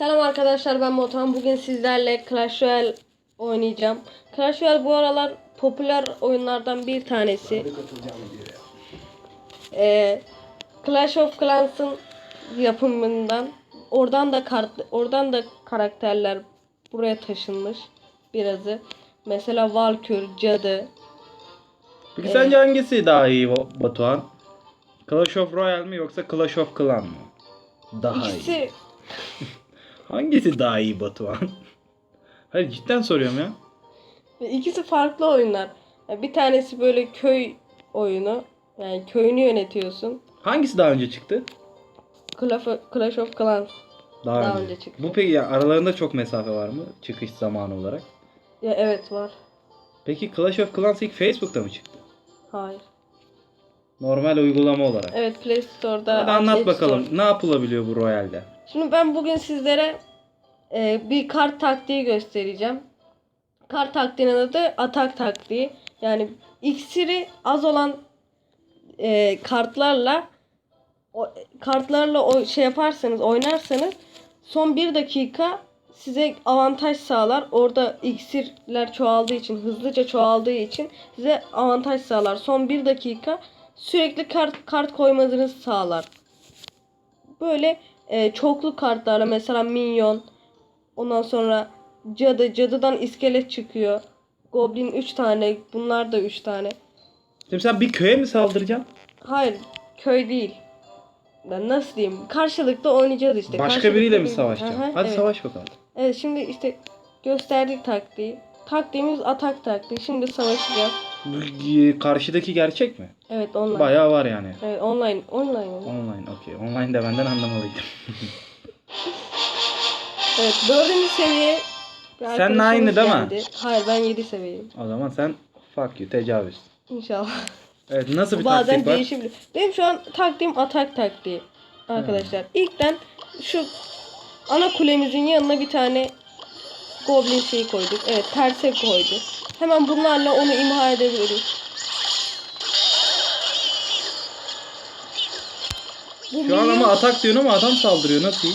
Selam arkadaşlar ben Motan. Bugün sizlerle Clash Royale oynayacağım. Clash Royale bu aralar popüler oyunlardan bir tanesi. Ee, Clash of Clans'ın yapımından oradan da kart oradan da karakterler buraya taşınmış birazı. Mesela Valkür, Cadı. Peki sence hangisi daha iyi Ba- Batuhan? Clash of Royale mi yoksa Clash of Clan mı? Daha iyi. Hangisi daha iyi Batuhan? Hayır cidden soruyorum ya. ikisi farklı oyunlar. Yani Bir tanesi böyle köy oyunu. Yani köyünü yönetiyorsun. Hangisi daha önce çıktı? Clash of, Clash of Clans. Daha, Daha önce. önce çıktı. Bu peki ya aralarında çok mesafe var mı çıkış zamanı olarak? Ya evet var. Peki Clash of Clans ilk Facebook'ta mı çıktı? Hayır. Normal uygulama olarak. Evet Play Store'da. Hadi anlat App bakalım Store. ne yapılabiliyor bu Royale'de? Şimdi ben bugün sizlere e, bir kart taktiği göstereceğim. Kart taktiğinin adı atak taktiği. Yani iksiri az olan e, kartlarla o, kartlarla o şey yaparsanız oynarsanız son bir dakika size avantaj sağlar. Orada iksirler çoğaldığı için hızlıca çoğaldığı için size avantaj sağlar. Son bir dakika sürekli kart kart koymanızı sağlar. Böyle e, çoklu kartlarla mesela minyon ondan sonra cadı cadıdan iskelet çıkıyor. Goblin 3 tane bunlar da 3 tane. Şimdi sen bir köye mi saldıracaksın? Hayır köy değil. Ben nasıl diyeyim? Karşılıklı oynayacağız işte. Başka Karşılıklı biriyle mi savaşacaksın? Hı, Hadi evet. savaş bakalım. Evet şimdi işte gösterdik taktiği. Taktiğimiz atak taktiği. Şimdi savaşacağız. Bu, Karşıdaki gerçek mi? Evet online. Bayağı var yani. Evet online online. Online okey. Online de benden anlamalıydım. Evet dördüncü seviye. Sen aynı değil mi? Hayır ben 7 seviyeyim. o zaman sen fuck you tecavüz. İnşallah. Evet nasıl bir Bazen taktik var? değişebilir. Benim şu an taktiğim atak taktiği. Arkadaşlar. İlkten şu ana kulemizin yanına bir tane goblin şeyi koyduk. Evet terse koydu. Hemen bunlarla onu imha edebiliriz. Bu Şu an ama atak diyorsun ama adam saldırıyor. Nasıl?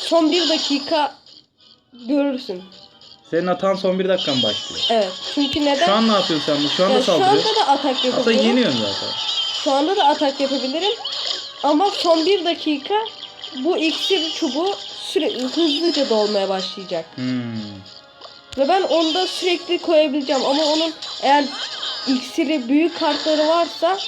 son bir dakika görürsün. Senin atan son bir dakikan başlıyor. Evet. Çünkü neden? Şu an ne yapıyorsun sen? Şu anda Ya şu saldırıyorsun. anda da atak Aslında yapabilirim. yeniyorsun zaten. Şu anda da atak yapabilirim. Ama son bir dakika bu iksir çubuğu sürekli hızlıca dolmaya başlayacak. Hmm. Ve ben onda sürekli koyabileceğim. Ama onun eğer iksiri büyük kartları varsa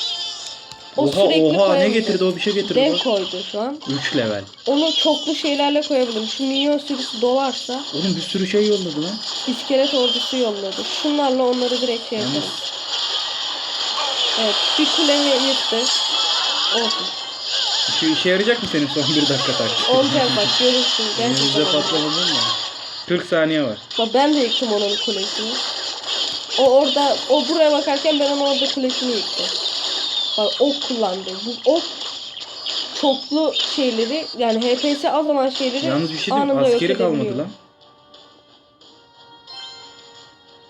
o Oha sürekli oha ne koyamayacak. getirdi o bir şey getirdi Dev bu. koydu şu an. 3 level. Onu çoklu şeylerle koyabilirim. Şu minyon sürüsü dolarsa Oğlum bir sürü şey yolladı lan. iskelet ordusu yolladı. Şunlarla onları direkt şey yaparız. Evet bir kulemi yıktı. Olsun. şu işe yarayacak mı senin son bir dakika taktik? Olacak bak görürsün. Elimizde Gerçekten olacak. patlamadın mı? 40 saniye var. Bak ben de yıktım onun kulesini. O orada, o buraya bakarken ben onun orada kulesini yıktım. Bak ok kullandı. Bu ok çoklu şeyleri yani HPS az olan şeyleri Yalnız bir şey diyeyim anında askeri kalmadı lan.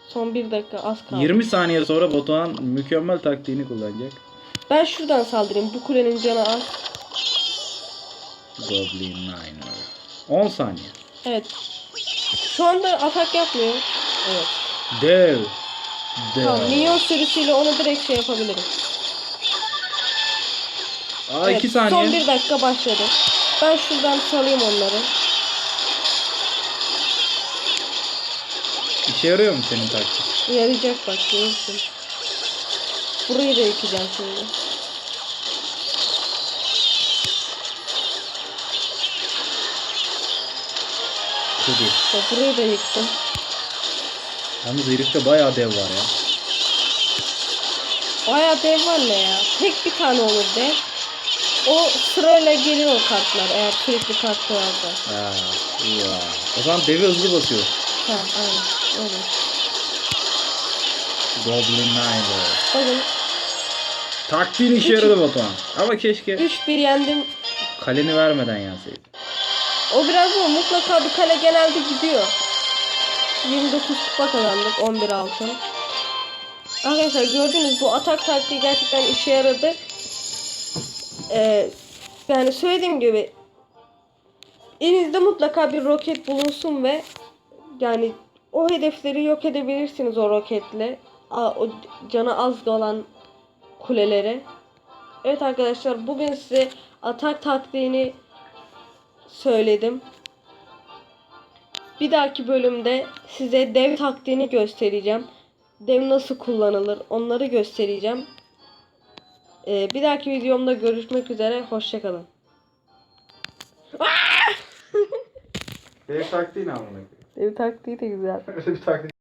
Son bir dakika az kaldı. 20 saniye sonra Batuhan mükemmel taktiğini kullanacak. Ben şuradan saldırayım. Bu kulenin canı az. Goblin Niner. 10 saniye. Evet. Şu anda atak yapmıyor. Evet. Dev. Dev. Tamam. Minyon sürüsüyle onu direkt şey yapabilirim. Aa 2 Evet, saniye. Son bir dakika başladı. Ben şuradan salayım onları. İşe yarıyor mu senin taktik? Yarayacak bak görürsün. Burayı da yıkacağım şimdi. Çok iyi. Bak burayı da yıktım. Yalnız herifte bayağı dev var ya. Bayağı dev var ne ya? Tek bir tane olur dev. O sırayla gelir o kartlar eğer sürekli kart koyarsa. Ha, ya. O zaman devi hızlı basıyor. Ha aynen. Öyle. Goblin Niner. Bakın Taktiğin işe yaradı Batuhan. Ama keşke 3-1 yendim. kaleni vermeden yenseydin. O biraz o mutlaka bir kale genelde gidiyor. 29 kupa kazandık 11 altın. Arkadaşlar gördünüz bu atak taktiği gerçekten işe yaradı. Ee, yani söylediğim gibi elinizde mutlaka bir roket bulunsun ve yani o hedefleri yok edebilirsiniz o roketle. A- O canı az olan kuleleri. Evet arkadaşlar bugün size atak taktiğini söyledim. Bir dahaki bölümde size dev taktiğini göstereceğim. Dev nasıl kullanılır onları göstereceğim. Ee, bir dahaki videomda görüşmek üzere. Hoşçakalın. Dev taktiği ne amına koyayım? Dev taktiği de güzel. Öyle bir taktik